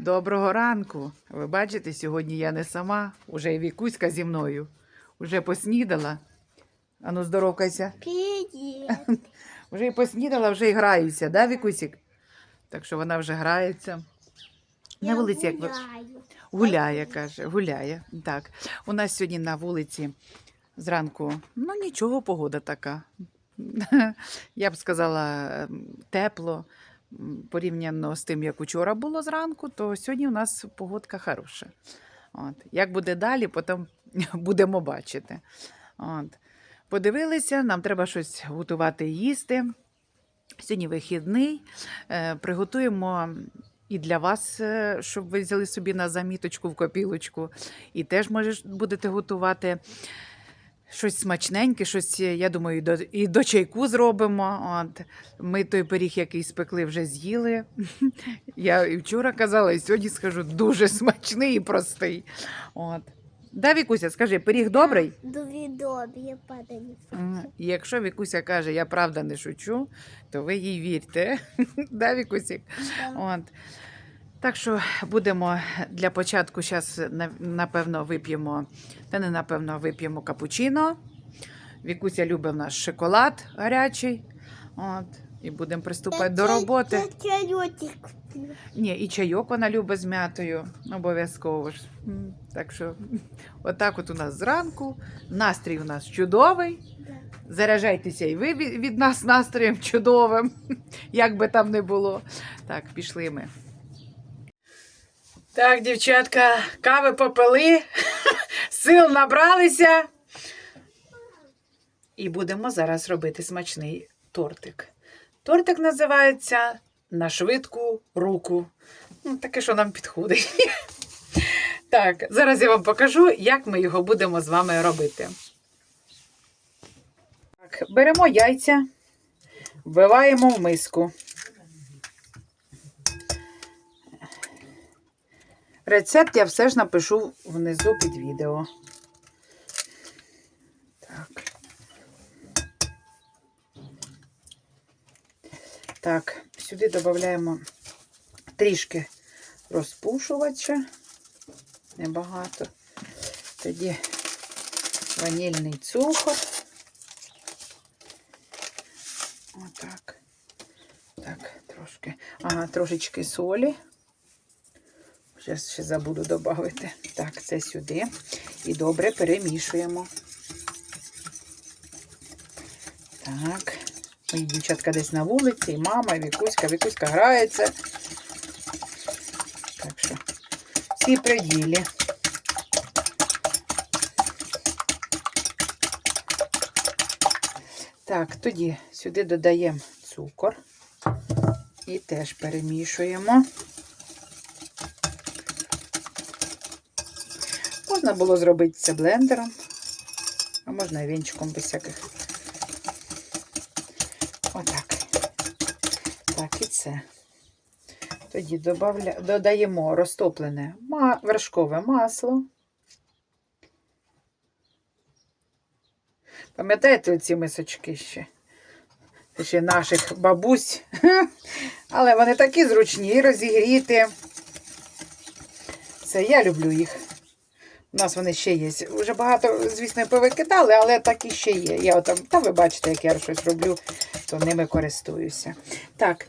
Доброго ранку. Ви бачите, сьогодні я не сама, уже і Вікуська зі мною. Уже поснідала. Ану, здоровкайся. Вже і поснідала, вже і граюся, да, Вікусік? Так що вона вже грається. На вулиці, як ви... Гуляє, каже, гуляє. Так. У нас сьогодні на вулиці зранку, ну нічого, погода така. Я б сказала, ем, тепло. Порівняно з тим, як учора було зранку, то сьогодні у нас погодка хороша. От. Як буде далі, потім будемо бачити. От. Подивилися, нам треба щось готувати їсти. Сьогодні вихідний. Е, Приготуємо і для вас, е, щоб ви взяли собі на заміточку в копілочку. І теж можеш, будете готувати щось смачненьке, щось, е, я думаю, і до, і до чайку зробимо. От. Ми той пиріг, який спекли, вже з'їли. Я і вчора казала, і сьогодні скажу, дуже смачний і простий. От. Да, Вікуся, скажи, пиріг добрий? Дуже добре, падає. М, і Якщо Вікуся каже, я правда не шучу, то ви їй вірте. да, Вікусік? От. Так що будемо для початку зараз, напевно, вип'ємо, та не напевно, вип'ємо капучино. Вікуся любить в нас шоколад гарячий. От. І будемо приступати до роботи. Ні, і чайок вона любить з м'ятою, обов'язково ж. Так що, отак от у нас зранку. Настрій у нас чудовий. Заряджайтеся і ви від нас настроєм чудовим, як би там не було. Так, пішли ми. Так, дівчатка, кави попили, сил набралися. І будемо зараз робити смачний тортик. Тортик називається на швидку руку. Ну, таке, що нам підходить. Так, зараз я вам покажу, як ми його будемо з вами робити. Так, беремо яйця, вбиваємо в миску. Рецепт я все ж напишу внизу під відео. Так. Так, сюди додаємо трішки розпушувача. Небагато. Тоді ванільний цукор. Отак. Так, трошки. Ага, трошечки солі. Зараз ще забуду додати. Так, це сюди. І добре перемішуємо. Так. Мої дівчатка десь на вулиці, і мама, і Вікуська. Вікуська грається. Так що всі при ділі. Так, тоді сюди додаємо цукор і теж перемішуємо. Можна було зробити це блендером, а можна і вінчиком без всяких. Отак. Так, і це. Тоді добавля... додаємо розтоплене вершкове масло. Пам'ятаєте оці мисочки ще? Ще наших бабусь. Але вони такі зручні, розігріти. Це я люблю їх. У нас вони ще є. Вже багато, звісно, повикидали, але так і ще є. Я отам, та ви бачите, як я щось роблю, то ними користуюся. Так,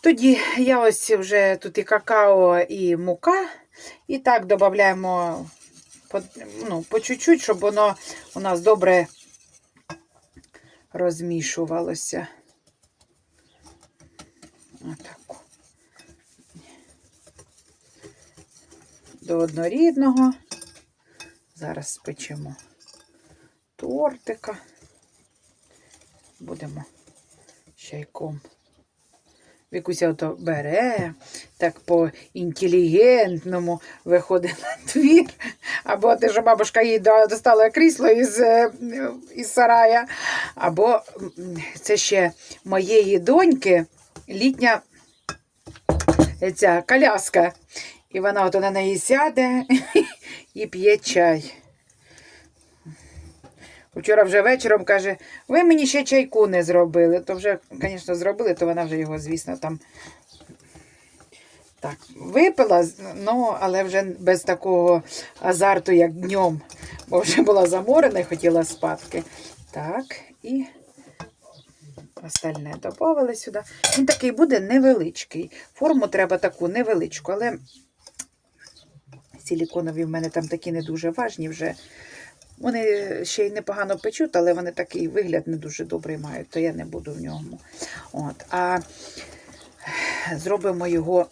тоді я ось вже тут і какао, і мука. І так додаємо по, ну, по чуть-чуть, щоб воно у нас добре розмішувалося. Отак. До однорідного. Зараз спечемо тортика. Будемо чайком. Вікуся ото бере, так по-інтелігентному виходить на двір. Або те, що бабушка їй достала крісло із, е, із сарая, або це ще моєї доньки літня е, ця коляска. І вона ото на неї сяде і п'є чай. Вчора вже вечором каже, ви мені ще чайку не зробили. То вже, звісно, зробили, то вона вже його, звісно, там Так, випила, ну, але вже без такого азарту, як днем, бо вже була заморена і хотіла спадки. Так, і остальне додали сюди. Він такий буде невеличкий. Форму треба таку невеличку, але силіконові в мене там такі не дуже важні вже. Вони ще й непогано печуть, але вони такий вигляд не дуже добрий мають, то я не буду в ньому. От. А зробимо його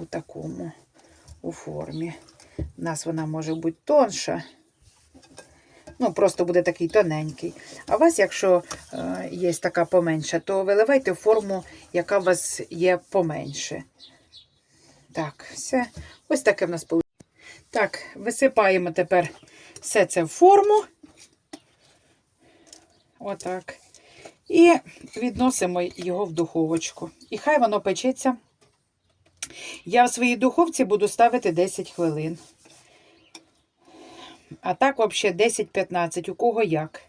у такому у формі. У нас вона може бути тонша. Ну, просто буде такий тоненький. А у вас, якщо е, є така поменша, то виливайте форму, яка у вас є поменше. Так, все. Ось таке в нас вийшло. Так, висипаємо тепер все це в форму. Отак. І відносимо його в духовочку. І хай воно печеться. Я в своїй духовці буду ставити 10 хвилин. А так, взагалі, 10-15, у кого як.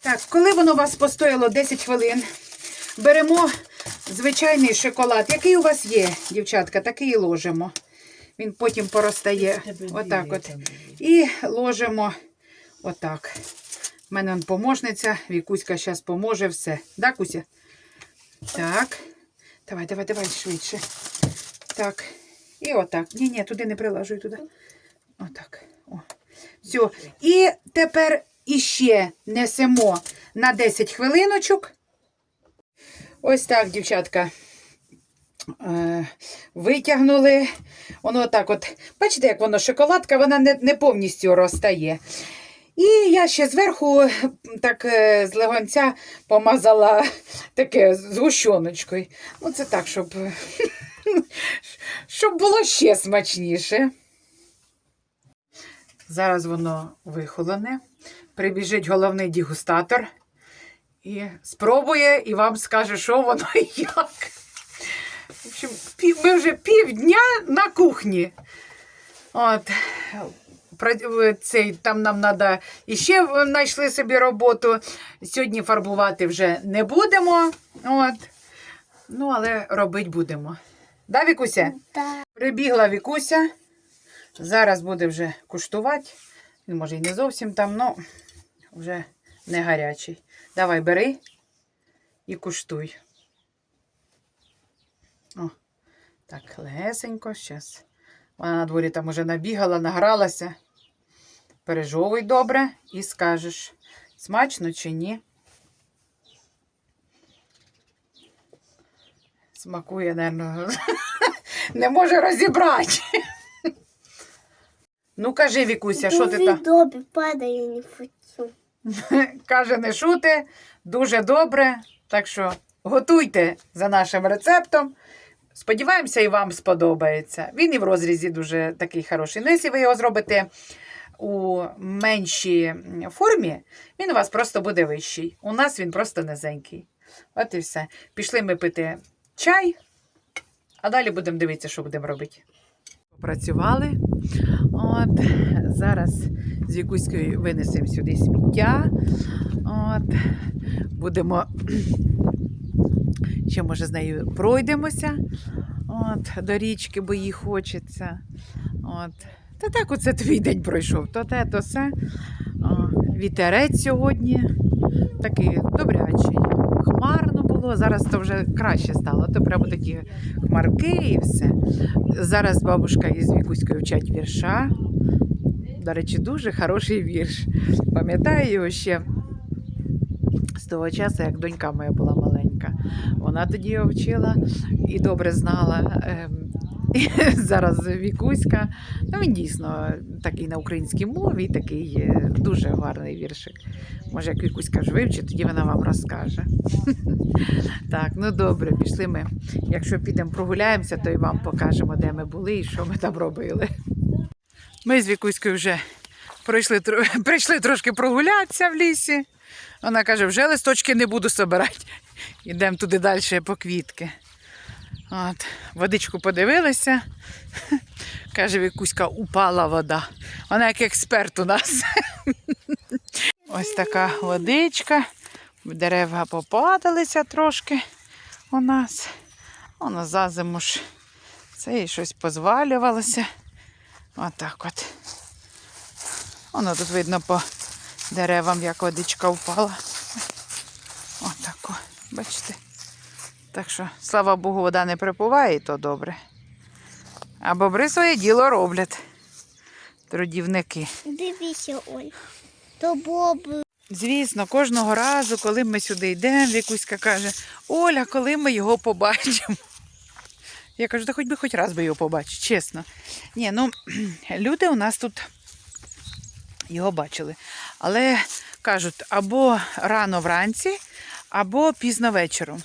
Так, коли воно у вас постояло 10 хвилин, беремо звичайний шоколад. Який у вас є, дівчатка, такий і ложимо. Він потім поростає. Отак от. І ложимо отак. У мене он поможниця, Вікуська зараз поможе все. Да, Куся? Так. Давай, давай, давай швидше. Так. І отак. Ні, ні, туди не прилажуй туди. Отак. О. Все. І тепер іще несемо на 10 хвилиночок. Ось так, дівчатка. Е, витягнули. Воно так от, бачите, як воно шоколадка, вона не, не повністю розтає. І я ще зверху так е, з легонця помазала таке згущеночкою. Ну, це так, щоб, щоб було ще смачніше. Зараз воно вихолоне. Прибіжить головний дегустатор і спробує і вам скаже, що воно і як. В общем, ми вже півдня на кухні. От. Цей, там нам треба іще знайшли собі роботу. Сьогодні фарбувати вже не будемо. От. Ну, але робити будемо. Да, Вікуся? Так. Прибігла Вікуся. Зараз буде вже куштувати. Він може і не зовсім там, але вже не гарячий. Давай бери і куштуй. О, так, легесенько. Зараз. Вона на дворі там уже набігала, награлася. Пережовуй добре і скажеш, смачно чи ні. Смакує, напевно, не може розібрати. Ну, кажи, Вікуся, що ти там? добре падає, не хочу. Каже, не шути, дуже добре. Так що готуйте за нашим рецептом. Сподіваємося, і вам сподобається. Він і в розрізі дуже такий хороший. Ну, якщо ви його зробите у меншій формі, він у вас просто буде вищий. У нас він просто низенький. От і все. Пішли ми пити чай, а далі будемо дивитися, що будемо робити. Працювали. От, зараз з Вікуською винесемо сюди сміття. От, будемо ще, може, з нею пройдемося от, до річки, бо їй хочеться. От. Та так оце твій день пройшов. То те, то все. Вітерець сьогодні такий добрячий. Було, зараз то вже краще стало. То прямо такі хмарки і все. Зараз бабушка із Вікуською вчать вірша. До речі, дуже хороший вірш. Пам'ятаю його ще з того часу, як донька моя була маленька. Вона тоді його вчила і добре знала. Зараз Вікуська. Ну, він дійсно такий на українській мові, такий е, дуже гарний віршик. Може, як Вікуська ж вивчить, тоді вона вам розкаже. Так, ну добре, пішли ми. Якщо підемо прогуляємося, то і вам покажемо, де ми були і що ми там робили. Ми з Вікуською вже прийшли, прийшли трошки прогулятися в лісі. Вона каже, вже листочки не буду збирати. Йдемо туди далі по квітки. От, водичку подивилися. Каже, Вікуська, упала вода. Вона як експерт у нас. Ось така водичка. Дерева попадалися трошки у нас. Воно за зиму ж Це і щось позвалювалося. Отак от. Воно тут видно по деревам, як водичка впала. Отако. Бачите? Так що, слава Богу, вода не припуває, і то добре. А бобри своє діло роблять. Трудівники. Дивіться, Оль. То боб. Звісно, кожного разу, коли ми сюди йдемо, Вікуська каже, Оля, коли ми його побачимо. Я кажу, та хоч би хоч раз би його побачив, чесно. Ні, ну, люди у нас тут його бачили. Але кажуть, або рано вранці, або пізно вечором.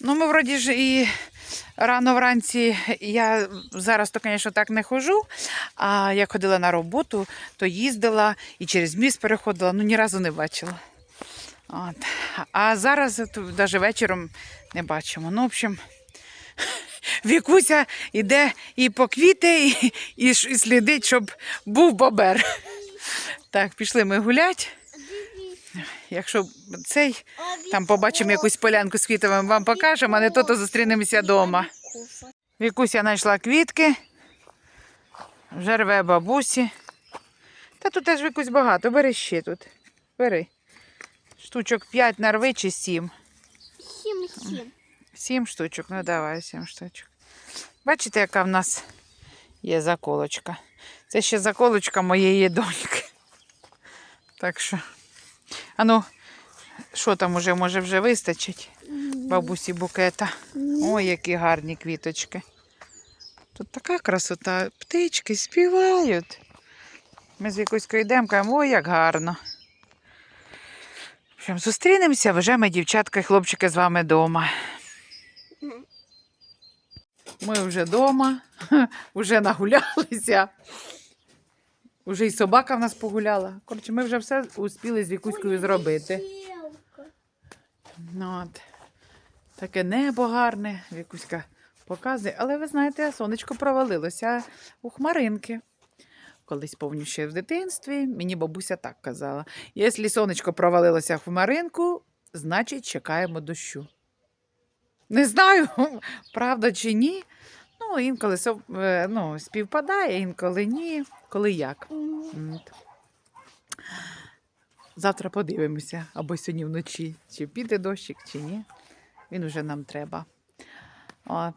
Ну, ми вроді ж і рано вранці я зараз то, звісно, так не ходжу. А як ходила на роботу, то їздила і через міст переходила, ну ні разу не бачила. От. А зараз навіть вечором не бачимо. Ну, в общем, Вікуся йде і по квіти, і, і, і слідить, щоб був бобер. Так, пішли ми гуляти. Якщо цей, там побачимо якусь полянку з квітами, вам покажемо, а не то, то зустрінемося вдома. Вікуся знайшла квітки, вже рве бабусі. Та тут теж Вікусь багато, бери ще тут. Бери. Штучок 5 нарви чи 7. Сім, сім. Сім штучок, ну давай сім штучок. Бачите, яка в нас є заколочка. Це ще заколочка моєї доньки. Так що. А ну, що там уже, може, вже вистачить? Бабусі букета. Ой, які гарні квіточки. Тут така красота. Птички співають. Ми з Вікуською йдемо, кажемо, ой, як гарно. В зустрінемося, вже ми, дівчатка і хлопчики, з вами вдома. Ми вже вдома, вже нагулялися. Уже і собака в нас погуляла. Коротше, ми вже все успіли з Вікуською зробити. Ну, от. Таке небо гарне, Вікуська показує. Але ви знаєте, сонечко провалилося у хмаринки. Колись повню ще в дитинстві, мені бабуся так казала. Якщо сонечко провалилося в хмаринку, значить чекаємо дощу. Не знаю, правда чи ні. Ну, інколи е, ну, співпадає, інколи ні. Коли як. Завтра подивимося, або сьогодні вночі, чи піде дощик, чи ні. Він уже нам треба. От.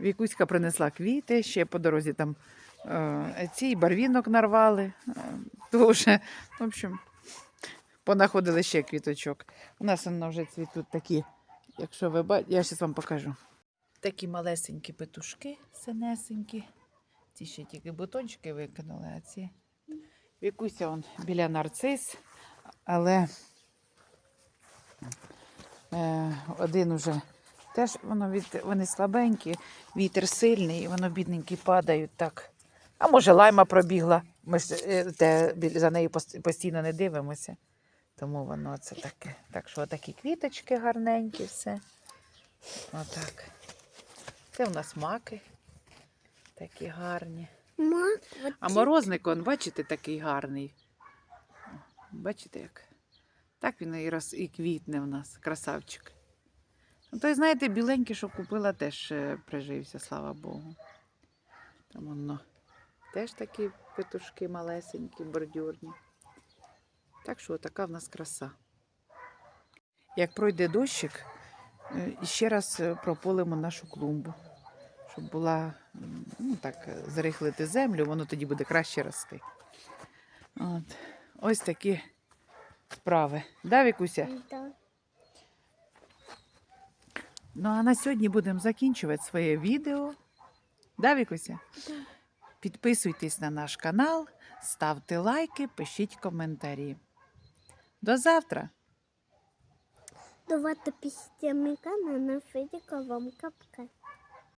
Вікуська принесла квіти, ще по дорозі там е, ці барвінок нарвали. Е, дуже, в общем, понаходили ще квіточок. У нас воно вже цвітуть такі, якщо ви бачите, я зараз вам покажу. Такі малесенькі петушки, синесенькі. Ці ще тільки бутончики викинули, а ці. Вікуся он біля нарцис, але е, один уже теж воно від, вони слабенькі, вітер сильний, і воно бідненькі падають так. А може лайма пробігла. Ми ж е, те, за нею постійно не дивимося. Тому воно це таке. Так що отакі квіточки гарненькі, все. Отак. Це у нас маки. Такі гарні. А морозник, он, бачите, такий гарний. Бачите як? Так він і, роз, і квітне в нас, красавчик. Ну, той, знаєте, біленький, що купила, теж е, прижився, слава Богу. Там воно теж такі петушки малесенькі, бордюрні. Так що така в нас краса. Як пройде дощик, е, ще раз е, прополимо нашу клумбу щоб була, ну так, е, зарихлити землю, воно тоді буде краще рости. От. Ось такі справи. Да, Вікуся? Да. Ну а на сьогодні будемо закінчувати своє відео. Да, Вікуся? Да. Підписуйтесь на наш канал, ставте лайки, пишіть коментарі. До завтра! Давайте після на Федіка вам капка.